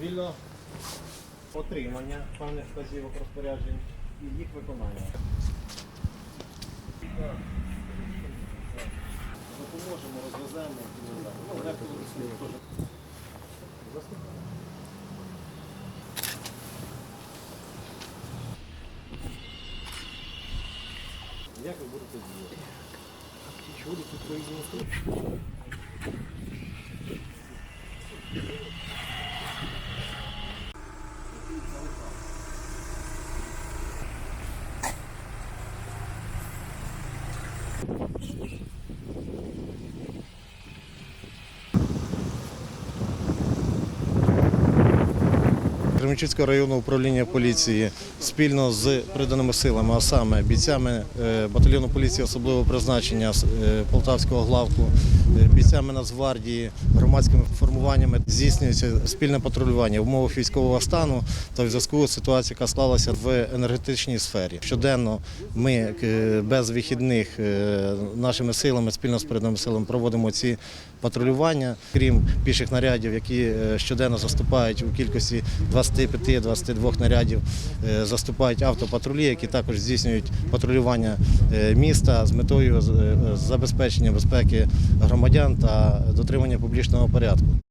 Вільно отримання певних вказівок розпоряджень і їх виконання. Допоможемо, розвеземо. Ну, дехто теж. Як ви будете діяти? чудо тут произошло. Thank you. Кременчуцького районного управління поліції спільно з приданими силами, а саме бійцями е, батальйону поліції особливого призначення е, Полтавського главку, е, бійцями Нацгвардії, громадськими формуваннями здійснюється спільне патрулювання в умовах військового стану та в зв'язку з ситуацією, яка склалася в енергетичній сфері. Щоденно ми без вихідних нашими силами, спільно з приданими силами, проводимо ці патрулювання, крім піших нарядів, які щоденно заступають у кількості 25-22 нарядів, е, заступають автопатрулі, які також здійснюють патрулювання е, міста з метою е, забезпечення безпеки громадян та дотримання публічного порядку.